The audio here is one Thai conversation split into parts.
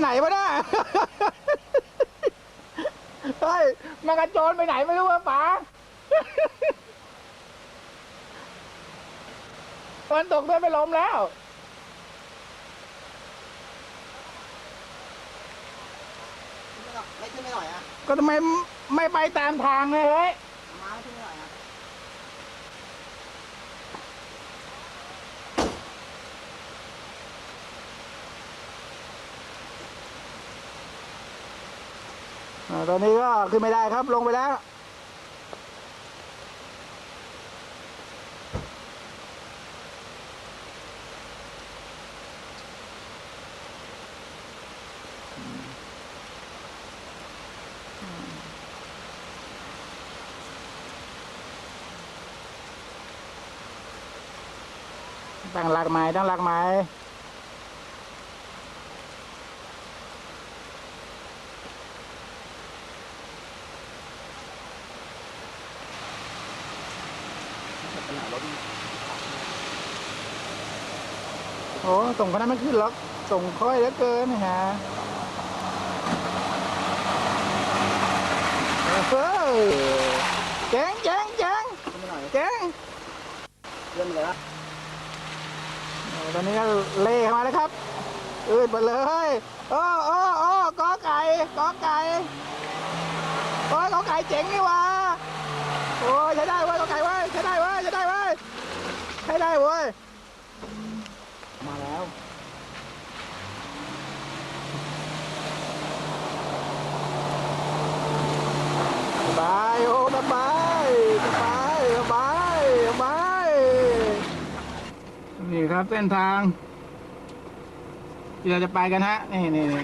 ไหนวะเนี่ยเฮ้ยมันกระโจนไปไหนไม่รู้ว่าป๋ามันตกด้วยไปล้มแล้ว ไม่ขึ้นไม่หน่อยอะ ก็ทำไมไม่ไปตามทางเลยเฮ้ย ม้าไม่ขึ้นไม่หน่อยอะ อ่า ตอนนี้ก็ขึ้นไม่ได้ครับลงไปแล้ว ตั้งหลักไม้ตั้งหลักไม้ โอ้ส่งคนนั้นไม่ขึ้นหรอกส่งค่อยเหลือเกินนะฮะเฮ้ยเจ๋งเจ๋งเจ๋งขึ้นไม่หน่อยเจ๋งเลื่อนไปเลยนะโอ้ตอนนี้ก็เล่เข้ามาแล้วครับอืดหมดเลยโอ้โอ้โอ้กอไก่กอไก่โอ้ยกอไก่เจ๋งนี่หว่าโอ้ยใช้ได้เว้ยกอไก่เว้ยใช้ได้เว้ยใช้ได้เว้ยใช้ได้เว้ย มาแล้ว สบายโอ้สบายสบายสบายสบายนี่ครับ เส้นทางที่เราจะไปกันฮะ นี่นี่นี่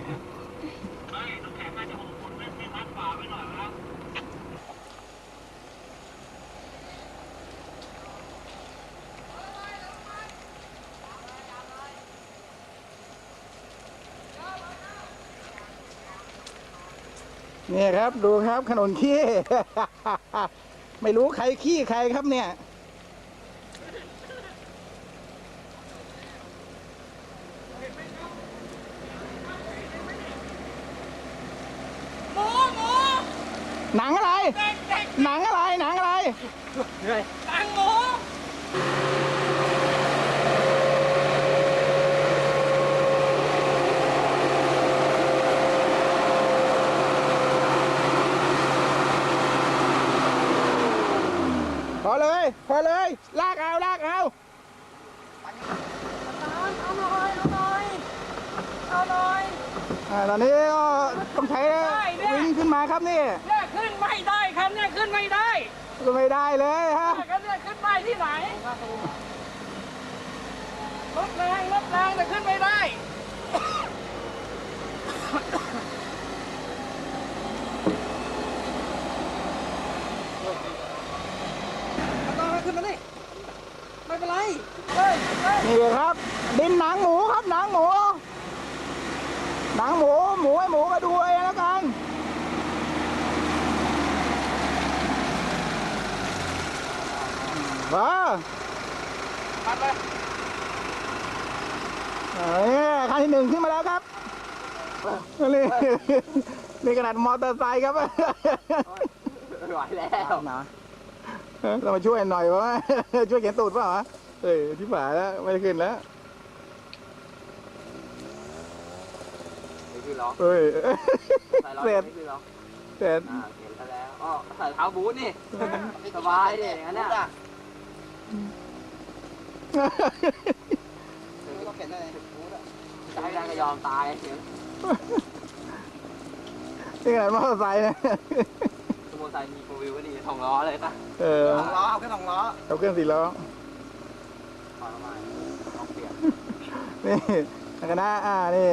นี่ครับ ดูครับขนมขี้ ไม่รู้ใครขี้ใครครับเนี่ย หมูหมู หนังอะไร เด็กเด็ก หนังอะไร หนังอะไร เหนื่อยตังหมูพอเลยพอเลย ลากเอาลากเอา เอาหน่อยเอาหน่อยเอาหน่อย อ่าตอนนี้ก็ต้องใช้วิ่งขึ้นมาครับนี่ เนี่ยขึ้นไม่ได้คันเนี่ยขึ้นไม่ได้ ก็ไม่ได้เลยฮะคันเนี่ยขึ้นได้ที่ไหนรถแรงรถแรงแต่ขึ้นไม่ได้ต้องให้ขึ้นมาดิไม่เป็นไรเฮ้ยเฮ้ยนี่ครับ ดินหนังหมูครับหนังหมู หนังหมู หมูให้หมูมาดูเองแล้วกัน ว้าปัดเลยเอ้ยคันที่หนึ่งขึ้นมาแล้วครับนี่นี่ขนาดมอเตอร์ไซค์ครับไม่ไหวแล้วนะเรามาช่วยหน่อยวะช่วยเขียนตูดเปล่าวะเอ้ยที่ฝ่าแล้วไม่ได้ขึ้นแล้วนี่คือล็อกเอ้ยใส่ล็อกเสร็จนี่คือล็อกเสร็จอ่าเห็นซะแล้วอ๋อใส่เท้าบูทนี่สบายดิอย่างนั้นน่ะ ก็เข็นได้บูทอะจะให้ได้ก็ยอมตายเฉยนี่ขนาดมอเตอร์ไซค์นะสโมไซค์มีโฟวิวก็ดีสองล้อเลยป่ะเออสองล้อเอาแค่สองล้อเอาเครื่องสี่ล้อถอยมาลองเปลี่ยนนี่คณะอ่านี่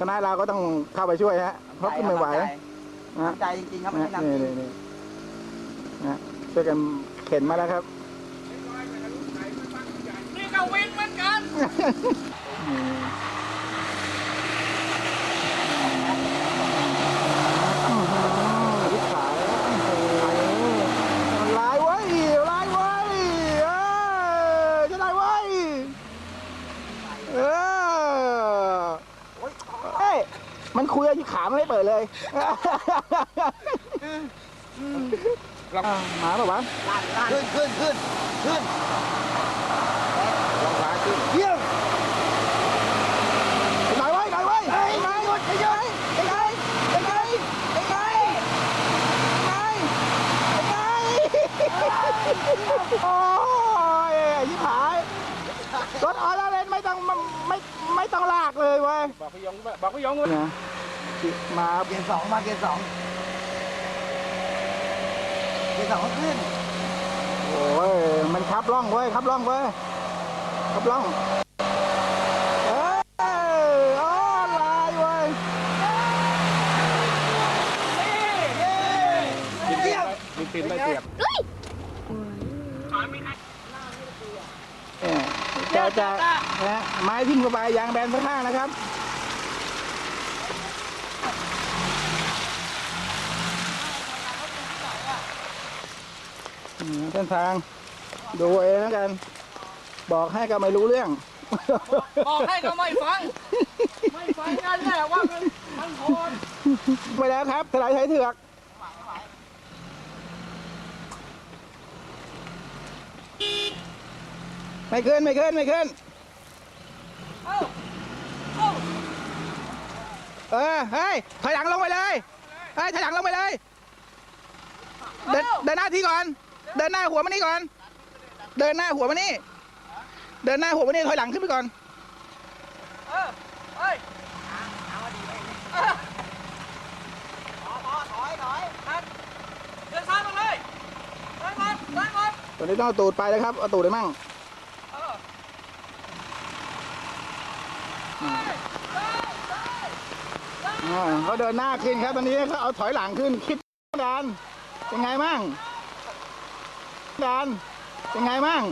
คณะเราก็ต้องเข้าไปช่วยฮะเพราะขึ้นไม่ไหวนะใจจริงๆครับไม่ใช่น้ำนี่จรินี่งนี่นะช่วยกันเข็นมาแล้วครับ นี่ก็วินเหมือนกัน วิสาย ลายไว้ลายไว้เออจะได้ไว้เออเฮ้ยขามันไม่เปิดเลยอะมาเปล่าวะขึ้นขึ้นขึ้นขึ้นลองร้ายขึ้นเยี่ยม หน่อยไว้หน่อยไว้ไอ้ไงไอ้ไงไอ้ไงไอ้ไงไอ้ไงไอ้ไงโอ้ยยิบหายรถออลเลนไม่ต้องไม่ไม่ต้องลากเลยเว้ย บอกพี่ยงบอกพี่ยง นะ มาเกียร์สองมาเกียร์สองเกียร์สองขึ้นโอ้ยมันขับล่องเว้ยขับล่องเว้ยขับล่องเอ้ยโอ้ลายเว้ยเยี่ยมมีปินไม่เสียบเนี่ยจะจะนะไม้ทิ่มเข้าไปยางแบนข้างๆนะครับ เส้นทาง ดูเองแล้วกัน บอกให้ก็ไม่รู้เรื่อง บอกให้ก็ไม่ฟัง ไม่ฟังกันแหละว่ามันมันโคนไปแล้วครับถลายไถเถือกไม่ขึ้นไม่ขึ้นไม่ขึ้น เอ้าเอ้าเออเฮ้ยถอยหลังลงไปเลยเฮ้ยถอยหลังลงไปเลย เดินเดินหน้าที่ก่อน เดินหน้าหัวมานี่ก่อน เดินหน้าหัวมานี่ เดินหน้าหัวมานี่ถอยหลังขึ้นไปก่อน เออเฮ้ยเออพอพอถอยถอยครับเดินซ้ายมาเลยเดินมาเดินมาตอนนี้ต้องเอาตูดไปแล้วครับ เอาตูดได้มั่งเอออ่าเขาเดินหน้าขึ้นครับ ตอนนี้เขาเอาถอยหลังขึ้น คิดดันเป็นไงมั่ง ดันเป็นไงมั่ง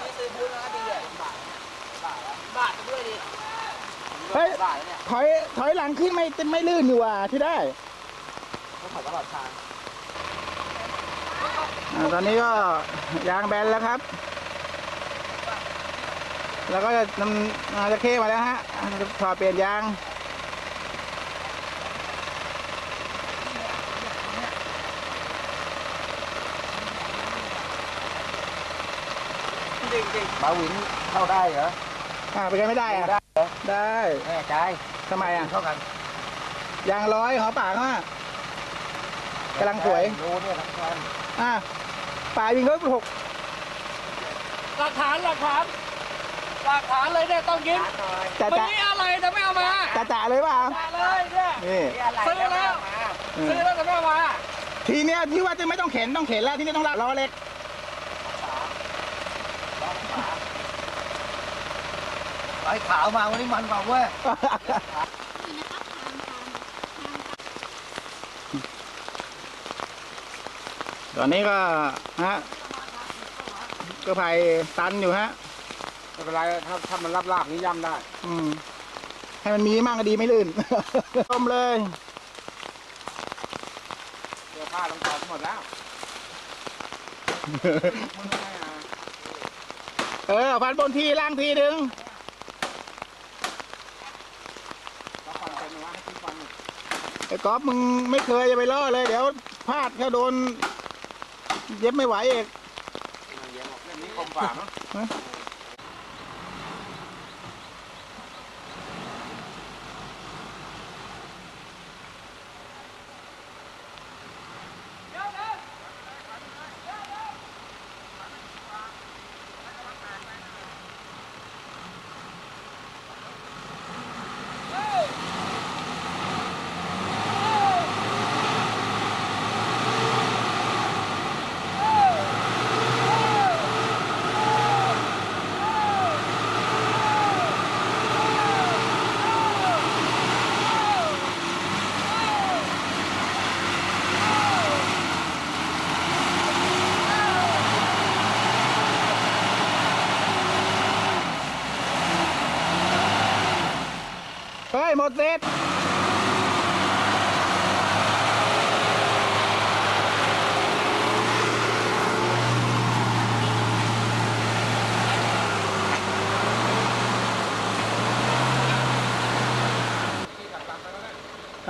นี่ซื้อบูธแล้วดีเลยบาทบาทบาทด้วยดิเฮ้ยถอยถอยหลังขึ้นไม่ไม่ลื่นอยู่ว่ะที่ได้เขาขายตลอดทางตอนนี้ก็ยางแบนแล้วครับ แล้วก็จะนำจะเข้มาแล้วฮะถอดเปลี่ยนยาง ริงจริงมาวินเข้าได้เหรออ่าเป็นไงไม่ได้อะได้เหรอได้แน่ใจทำไมอะเข้ากันยางร้อยหอป่าเขาอะกำลังสวยรู้เนี่ยทั้งวันอ่าป่าวิ่งรถหกหลักฐานหลักฐานหลักฐานเลยเนี่ยต้องยิ้มจะไม่จะมีอะไรแต่ไม่เอามาจะจะเลยเปล่าจ่าเลยเนี่ยนี่ซื้อแล้วเอซื้ออแล้วแต่ไม่เอามาทีเนี้ยที่ว่าจะไม่ต้องเข็นต้องเข็นแล้วที่นี่ต้องลากล้อเล็ก ไอ้ขาวมาวันนี้มันกว่าเว้ยตอนนี้ก็ฮะก็ไผ่ตันอยู่ฮะไม่เป็นไรถ้าถ้ามันรับลากนี้ย่ำได้ อืมให้มันมีมั่งก็ดีไม่ลื่น ต้มเลยเสื้อผ้ารองเท้าหมดแล้ว เออพันบนทีล่างทีหนึ่ง แล้วฟันเป็นวะให้ที่ฟันหน่อย ไอ้ก๊อฟมึงไม่เคยจะไปล่อเลย เดี๋ยวพลาดเขาโดน เย็บไม่ไหวเอกเดี๋ยวบอกเรื่องนี้คมฝ่ามั้ง หมดเสร็จ โ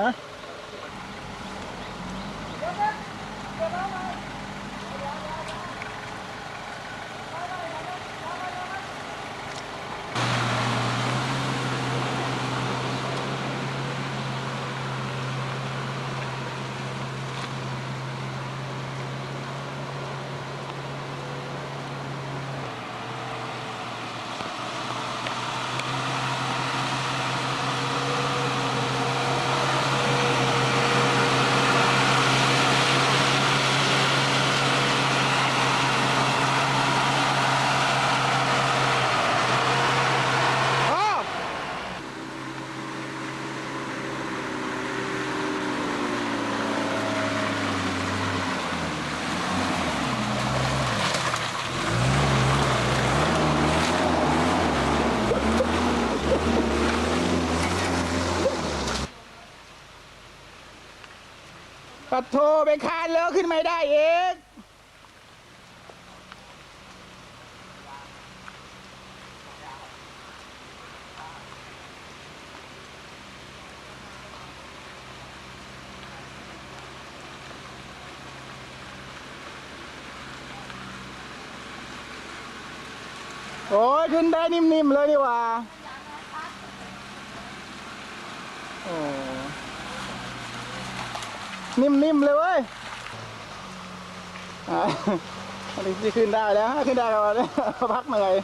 อ้ ปั ดโทไปคานแล้วขึ้นไม่ได้เองโอ้ยขึ้นได้นิ่มๆเลยนี่ว่าโอ้ นิ่มๆเลยเว้ยอ่าอันนี้ที่ขึ้นได้แล้วฮะขึ้นได้แล้วเนี่ยพักเหนื่อย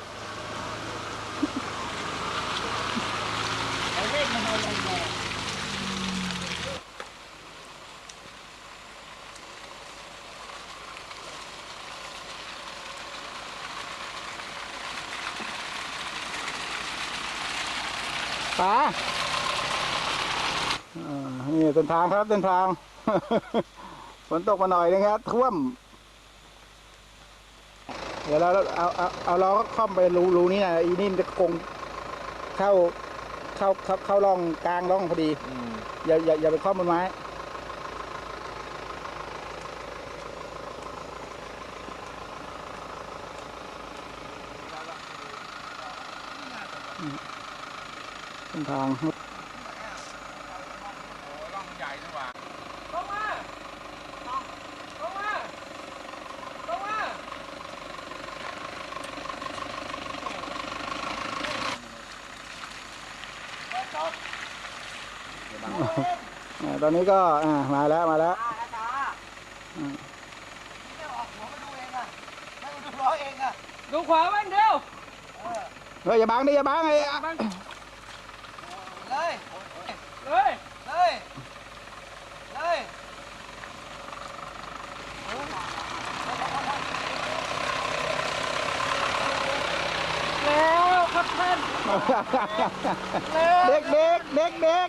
ป๋า นี่เส้นทางครับเส้นทาง ฝนตกมาหน่อยนึงครับท่วม เดี๋ยวเราเอาเอาเอาล้อค่อมไปรูรูนี้นะอีนี่มันจะคงเข้าเข้าเข้าเข้าร่องกลางร่องพอดีอย่าอย่าอย่าไปค่อมบนไม้เส้นทาง โอ้ร่องใหญ่ดีกว่า ลงมาลงมาลงมา อ่าตอนนี้ก็อ่ามาแล้วมาแล้วอ่านะจ๊ะอืมไม่ออกหัวมาดูเองอะไม่ดูล้อเองอะดูขวาบ้างเดียวเฮ้ยอย่าบังดิอย่าบังไอ้อะเลยเฮ้ยเลยเลยแล้วครับท่านเด็กเด็กเด็กเด็ก